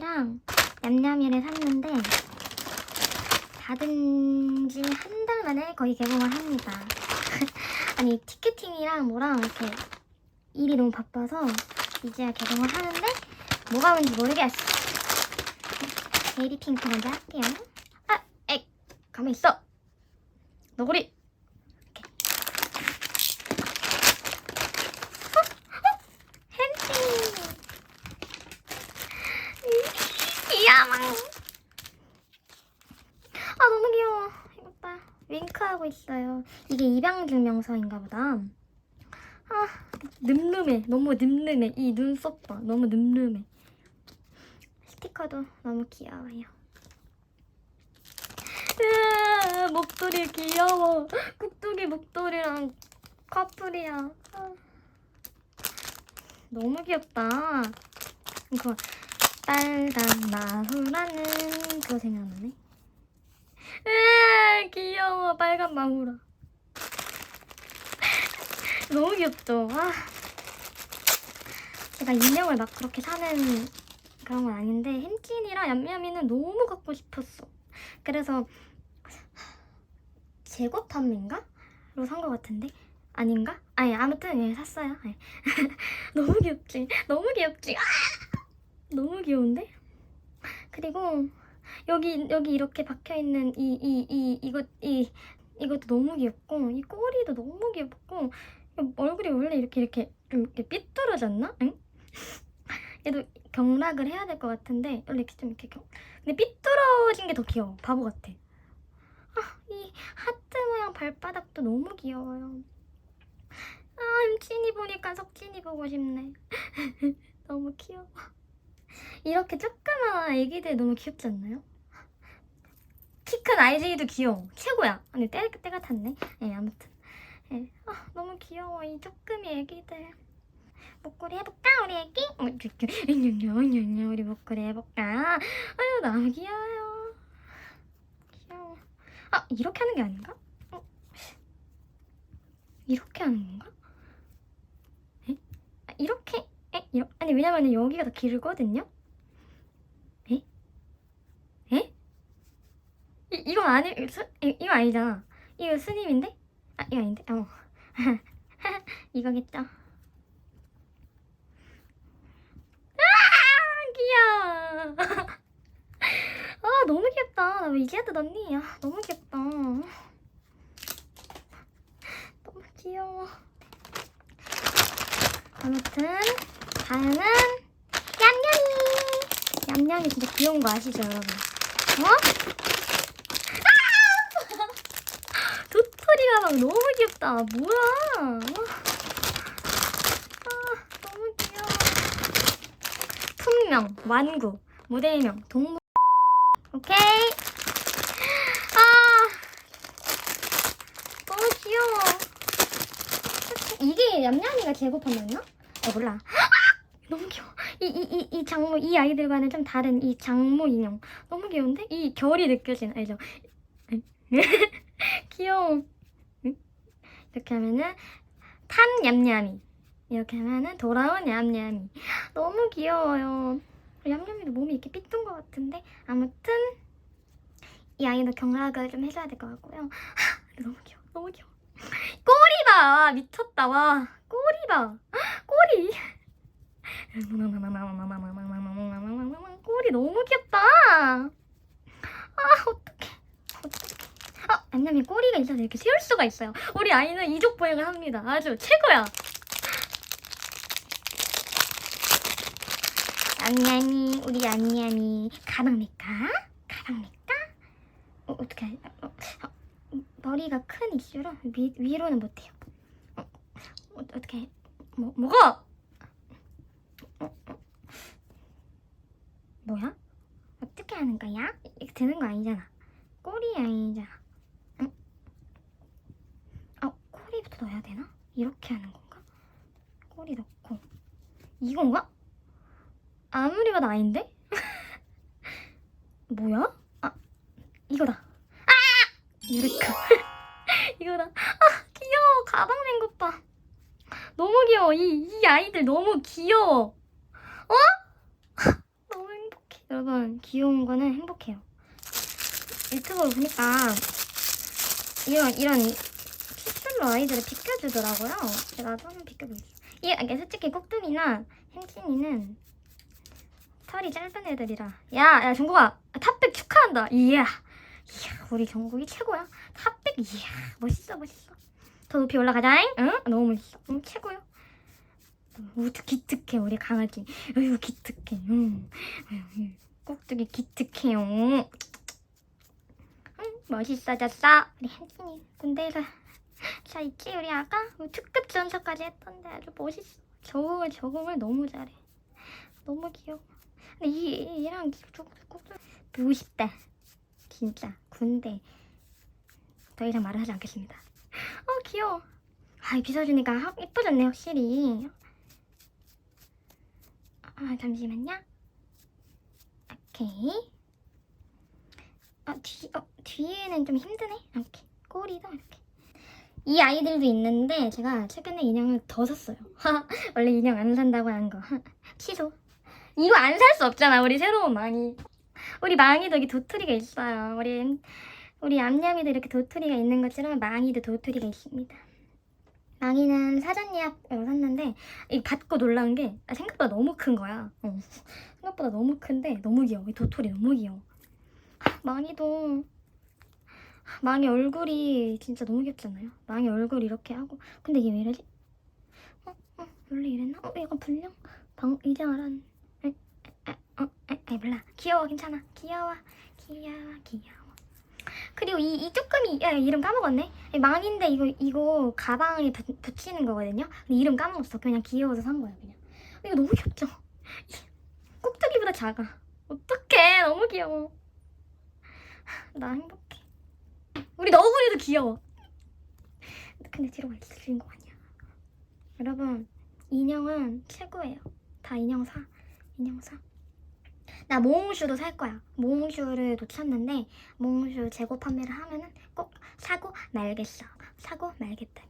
햄찌랑 냠냠이를 샀는데 닫은 지 한 달 만에 거의 개봉을 합니다. 아니 티켓팅이랑 뭐랑 이렇게 일이 너무 바빠서 이제야 개봉을 하는데 뭐가 뭔지 모르겠어. 베이비 핑크 먼저 할게요. 아, 에이, 가만 있어. 너구리. 이렇게. 어, 어, 햄찌. 귀여워. 아 너무 귀여워. 이것 봐. 있어요. 이게 입양증명서인가 보다. 아 늠름해. 너무 늠름해. 이 눈썹 봐. 너무 늠름해. 스티커도 너무 귀여워요. 으아, 목도리 귀여워. 꾹꾹이 목도리랑 커플이야. 아. 너무 귀엽다. 이거 빨간 마후라는 그거 생각나네. 귀여워. 빨간 마후라. 너무 귀엽죠? 아. 제가 인형을 막 그렇게 사는 그런 건 아닌데 햄찌이랑 얌얌이는 너무 갖고 싶었어. 그래서 재고 판매인가? 로 산 것 같은데 아닌가? 아니 아무튼 예 샀어요. 예. 너무 귀엽지? 너무 귀엽지? 아! 너무 귀여운데? 그리고 여기 여기 이렇게 박혀 있는 이 이 이 이것 이 이것도 너무 귀엽고 이 꼬리도 너무 귀엽고 얼굴이 원래 이렇게 이렇게 좀 이렇게 삐뚤어졌나? 응? 얘도 경락을 해야 될 것 같은데 원래 이렇게 좀 이렇게 경... 근데 삐뚤어진 게 더 귀여워. 바보 같아. 아, 이 하트 모양 발바닥도 너무 귀여워요. 아 햄친이 보니까 석진이 보고 싶네. 너무 귀여워 이렇게 조그마한 애기들 너무 귀엽지 않나요? 키큰 IJ도 귀여워 최고야 아니 때, 때가 탔네 예 아무튼 예. 아, 너무 귀여워 이 쪼끄미 애기들 목걸이 해볼까 우리 애기? 어, 우리 목걸이 해볼까? 아유 너무 귀여워요 귀여워 아 이렇게 하는 게 아닌가? 어? 이렇게 하는 건가? 에? 아, 이렇게? 에? 이러... 아니 왜냐면 여기가 더 길거든요? 에? 에? 이, 이거 아니 스, 이, 이거 아니잖아 이거 스님인데? 아 이거 아닌데? 어 이거겠죠? 귀여워. 아 너무 귀엽다. 나 왜 이제야 뜯었니? 아, 너무 귀엽다. 너무 귀여워. 아무튼 다음은 얌얌이. 얌얌이 진짜 귀여운 거 아시죠 여러분? 어? 아! 도토리 가방 너무 귀엽다. 뭐야? 아 너무 귀여워. 품명, 완구, 모델명, 동물. 오케이. 아, 너무 귀여워. 이게 얌얌이가 재고판이었나? 어 몰라. 너무 귀여워. 이 이 이 이 장모 이 아이들과는 좀 다른 이 장모 인형 너무 귀여운데 이 결이 느껴지는 알죠? 귀여워. 응? 이렇게 하면은 탄 얌얌이. 이렇게 하면은 돌아온 얌얌이. 너무 귀여워요. 얌얌이도 몸이 이렇게 삐뚤은 것 같은데 아무튼 이 아이도 경락을 좀 해줘야 될 것 같고요. 하, 너무 귀여워, 너무 귀여워. 꼬리 봐, 미쳤다 와. 꼬리 봐, 꼬리. 꼬리 너무 귀엽다. 아 어떡해, 어떡해. 아 얌얌이 꼬리가 있어서 이렇게 세울 수가 있어요. 우리 아이는 이족 보행을 합니다. 아주 최고야. 얌얌이 우리 얌얌이 가방 낼까? 가방 낼까? 어, 어떻게 해? 어, 어, 머리가 큰 이슈로 위, 위로는 못해요 어, 어, 어떻게 해? 뭐, 뭐가? 어, 뭐야? 어떻게 하는 거야? 이거 드는 거 아니잖아 꼬리 아니잖아 응? 어, 꼬리부터 넣어야 되나? 이렇게 하는 건가? 꼬리 넣고 이건가? 아무리 봐도 아닌데? 뭐야? 아 이거다. 아 유레카 이거다. 아 귀여워 가방 낸것 봐. 너무 귀여워 이, 이 아이들 너무 귀여워. 어? 행복해. 귀여운 거는 행복해요. 유튜브를 보니까 이런 이런 kit슬로 아이들을 비켜주더라고요. 제가 한번 비켜보겠습니다. 이 이게 솔직히 꼭두기나 햄진이는 털이 짧은 애들이라. 야, 야 정국아 탑백 축하한다. 이야, 이야 우리 정국이 최고야. 탑백 이야 멋있어 멋있어. 더 높이 올라가자잉. 응? 너무 멋있어. 응 최고요. 우 기특해 우리 강아지. 어휴 기특해. 응. 꼭두기 기특해요. 응 멋있어졌어. 우리 햄진이 군대에서 자 있지 우리 아까 특급 전사까지 했던데 아주 멋있어. 적응을 적응을 너무 잘해. 너무 귀여워. 근데 이 얘랑 조금 보고 싶다. 진짜 군대. 더 이상 말을 하지 않겠습니다. 어 귀여워. 아 빗어주니까 확 예뻐졌네 확실히. 아 잠시만요. 오케이. 어, 뒤, 어, 뒤에는 좀 힘드네. 이렇게 꼬리도 이렇게. 이 아이들도 있는데 제가 최근에 인형을 더 샀어요. 원래 인형 안 산다고 한 거. 취소. 이거 안 살 수 없잖아. 우리 새로운 망이. 우리 망이도 여기 도토리가 있어요. 우리 우리 암냠이도 이렇게 도토리가 있는 것처럼 망이도 도토리가 있습니다. 망이는 사전 예약으로 샀는데 이 받고 놀란 게 생각보다 너무 큰 거야. 어. 생각보다 너무 큰데 너무 귀여워. 이 도토리 너무 귀여워. 망이도 망이 얼굴이 진짜 너무 귀엽잖아요. 망이 얼굴 이렇게 하고 근데 이게 왜 이러지? 어? 어? 원래 이랬나? 어? 약간 불량? 방 이제 알았네. 에, 에, 어? 에, 에, 몰라. 귀여워 괜찮아. 귀여워. 귀여워 귀여워. 그리고 이, 이 쪼끄미 야, 이름 까먹었네. 이 망인데 이거 이거 가방에 붙, 붙이는 거거든요. 근데 이름 까먹었어. 그냥 귀여워서 산 거야 그냥. 이거 너무 귀엽죠? 꼭두기보다 작아. 어떡해 너무 귀여워. 나 행복해. 우리 너구리도 귀여워. 근데 뒤로 갈주인공 아니야. 여러분 인형은 최고예요. 다 인형 사. 인형 사. 나 모홍슈도 살 거야. 모홍슈를 놓쳤는데 모홍슈 재고 판매를 하면은 꼭 사고 말겠어. 사고 말겠다.